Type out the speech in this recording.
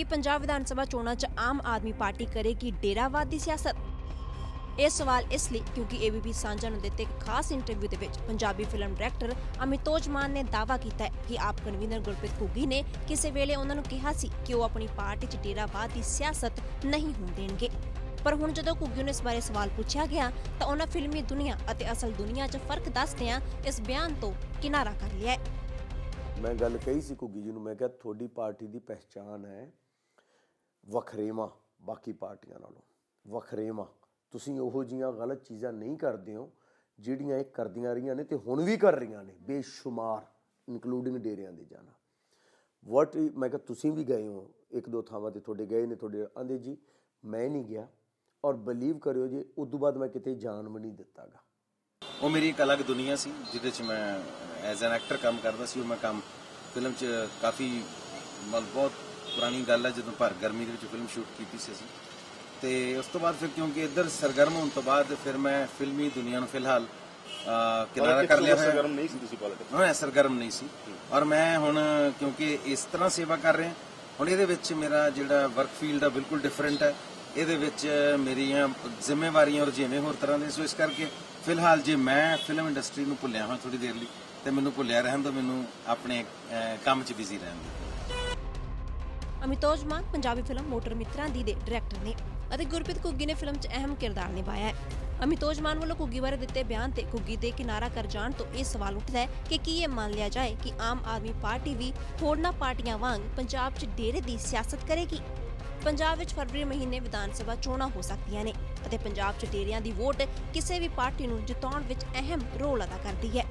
ਕੀ ਪੰਜਾਬ ਵਿਧਾਨ ਸਭਾ ਚੋਣਾਂ 'ਚ ਆਮ ਆਦਮੀ ਪਾਰਟੀ ਕਰੇਗੀ ਡੇਰਾਵਾਦ ਦੀ ਸਿਆਸਤ? ਇਹ ਸਵਾਲ ਇਸ ਲਈ ਕਿਉਂਕਿ ਏਬੀਪੀ ਸਾਂਝਾ ਨੂੰ ਦਿੱਤੇ ਇੱਕ ਖਾਸ ਇੰਟਰਵਿਊ ਦੇ ਵਿੱਚ ਪੰਜਾਬੀ ਫਿਲਮ ਡਾਇਰੈਕਟਰ ਅਮਿਤੋਜ ਮਾਨ ਨੇ ਦਾਅਵਾ ਕੀਤਾ ਕਿ ਆਪ ਕਨਵੀਨਰ ਗੁਰਪ੍ਰੀਤ ਘੁੱਗੀ ਨੇ ਕਿਸੇ ਵੇਲੇ ਉਹਨਾਂ ਨੂੰ ਕਿਹਾ ਸੀ ਕਿ ਉਹ ਆਪਣੀ ਪਾਰਟੀ 'ਚ ਡੇਰਾਵਾਦ ਦੀ ਸਿਆਸਤ ਨਹੀਂ ਹੋਣ ਦੇਣਗੇ। ਪਰ ਹੁਣ ਜਦੋਂ ਘੁੱਗੀ ਨੂੰ ਇਸ ਬਾਰੇ ਸਵਾਲ ਪੁੱਛਿਆ ਗਿਆ, ਤਾਂ ਉਹਨਾਂ ਫਿਲਮੀ ਦੁਨੀਆ ਅਤੇ ਅਸਲ ਦੁਨੀਆ 'ਚ ਫ਼ਰਕ ਦੱਸਦਿਆਂ ਇਸ ਬਿਆਨ ਤੋਂ ਕਿਨਾਰਾ ਕਰ ਲਿਆ ਮੈਂ ਗੱਲ ਕਹੀ ਸੀ ਘੁੱਗੀ ਜੀ ਨੂੰ, ਮੈਂ ਕਿਹਾ ਤੁਹਾਡੀ ਪਾਰਟੀ ਦੀ ਪਹਿਚਾਨ ਹੈ। ਵਖਰੇਵਾਂ ਬਾਕੀ ਪਾਰਟੀਆਂ ਨਾਲੋਂ। ਵਖਰੇਵਾਂ। ਤੁਸੀਂ ਉਹੋ ਜੀਆਂ ਗਲਤ ਚੀਜ਼ਾਂ ਨਹੀਂ ਕਰਦੇ ਹੋ, ਜਿਹੜੀਆਂ ਇਹ ਕਰਦੀਆਂ ਰਹੀਆਂ ਨੇ ਤੇ ਹੁਣ ਵੀ ਕਰ ਰਹੀਆਂ ਨੇ, ਬੇਸ਼ੁਮਾਰ ਇਨਕਲੂਡਿੰਗ ਡੇਰਿਆਂ ਦੇ ਜਾਣਾ। ਵਾਟ ਮੈਂ ਕਿਹਾ ਤੁਸੀਂ ਵੀ ਗਏ ਹੋ, ਇੱਕ ਦੋ ਥਾਵਾਂ ਤੇ ਤੁਹਾਡੇ ਗਏ ਨੇ, ਤੁਹਾਡੇ ਆਂਦੇ ਜੀ, ਮੈਂ ਨਹੀਂ ਗਿਆ। ਔਰ ਬਲੀਵ ਕਰਿਓ ਜੀ ਤੋਂ ਬਾਅਦ ਮੈਂ ਕਿਤੇ ਜਾਣ ਵੀ ਨਹੀਂ ਦਿੱਤਾਗਾ। ਉਹ ਮੇਰੀ ਇੱਕ ਅਲੱਗ ਦੁਨੀਆ ਸੀ, ਜਿਹਦੇ 'ਚ ਮੈਂ ਐਜ਼ ਐਨ ਐਕਟਰ ਕੰਮ ਕਰਦਾ ਸੀ, ਉਹ ਮੈਂ ਕੰਮ, ਫਿਲਮ 'ਚ ਕਾਫੀ, ਮਤਲਬ ਬਹੁਤ ਪੁਰਾਣੀ ਗੱਲ ਹੈ ਜਦੋਂ ਭਰ ਗਰਮੀ ਦੇ ਵਿੱਚ ਫਿਲਮ ਸ਼ੂਟ ਕੀਤੀ ਸੀ ਅਸੀਂ। ਤੇ ਉਸ ਤੋਂ ਬਾਅਦ ਫਿਰ ਕਿਉਂਕਿ ਇੱਧਰ ਸਰਗਰਮ ਹੋਣ ਤੋਂ ਬਾਅਦ ਫਿਰ ਮੈਂ ਫਿਲਮੀ ਦੁਨੀਆ ਨੂੰ ਫਿਲਹਾਲ ਕਿਨਾਰਾ ਕਰ ਲਿਆ ਹੋਇਆ। ਸਰਗਰਮ ਨਹੀਂ ਸੀ ਤੁਸੀਂ ਪੋਲਿਟਿਕਸ ਹਾਂ ਸਰਗਰਮ ਨਹੀਂ ਸੀ। ਔਰ ਮੈਂ ਹੁਣ ਕਿਉਂਕਿ ਇਸ ਤਰ੍ਹਾਂ ਸੇਵਾ ਕਰ ਰਿਹਾ ਹੁਣ ਇਹਦੇ ਵਿੱਚ ਮੇਰਾ ਜਿਹੜਾ ਵਰਕ ਫੀਲਡ ਆ ਬਿਲਕੁਲ ਡਿਫਰੈਂਟ ਹੈ। ਇਹਦੇ ਵਿੱਚ ਮੇਰੀਆਂ ਜ਼ਿੰਮੇਵਾਰੀਆਂ ਔਰ ਜਿਵੇਂ ਹੋਰ ਤਰ੍ਹਾਂ ਦੇ ਸੋ ਇਸ ਕਰਕੇ ਫਿਲਹਾਲ ਜੇ ਮੈਂ ਫਿਲਮ ਇੰਡਸਟਰੀ ਨੂੰ ਭੁੱਲਿਆ ਹਾਂ ਥੋੜੀ ਦੇਰ ਲਈ ਤੇ ਮੈਨੂੰ ਭੁੱਲਿਆ ਰਹਿਣ ਦੋ ਮੈਨੂੰ ਆਪਣੇ ਕੰਮ 'ਚ ਬਿਜ਼ੀ ਰਹਿਣ ਦਿਓ। ਅਮਿਤੋਜ ਮਾਨ, ਪੰਜਾਬੀ ਫਿਲਮ ਮੋਟਰ ਮਿੱਤਰਾਂ ਦੀ ਦੇ ਡਾਇਰੈਕਟਰ ਨੇ ਅਤੇ ਗੁਰਪ੍ਰੀਤ ਘੁੱਗੀ ਨੇ ਫਿਲਮ 'ਚ ਅਹਿਮ ਕਿਰਦਾਰ ਨਿਭਾਇਆ ਹੈ। ਅਮਿਤੋਜ ਮਾਨ ਵੱਲੋਂ ਘੁੱਗੀ ਬਾਰੇ ਦਿੱਤੇ ਬਿਆਨ ਤੇ ਘੁੱਗੀ ਦੇ ਕਿਨਾਰਾ ਕਰ ਜਾਣ ਤੋਂ ਇਹ ਸਵਾਲ ਉੱਠਦਾ ਹੈ ਕਿ ਕੀ ਇਹ ਮੰਨ ਲਿਆ ਜਾਏ ਕਿ ਆਮ ਆਦਮੀ ਪਾਰਟੀ ਵੀ ਹੋਰਨਾਂ ਪਾਰਟੀਆਂ ਵਾਂਗ ਪੰਜਾਬ 'ਚ ਡੇਰੇ ਦੀ ਸਿਆਸਤ ਕਰੇਗੀ? ਪੰਜਾਬ ਵਿੱਚ ਫਰਵਰੀ ਮਹੀਨੇ ਵਿਧਾਨ ਸਭਾ ਚੋਣਾਂ ਹੋ ਸਕਦੀਆਂ ਨੇ ਅਤੇ ਪੰਜਾਬ 'ਚ ਡੇਰਿਆਂ ਦੀ ਵੋਟ ਕਿਸੇ ਵੀ ਪਾਰਟੀ ਨੂੰ ਜਿਤਾਉਣ ਵਿੱਚ ਅਹਿਮ ਰੋਲ ਅਦਾ ਕਰਦੀ ਹੈ।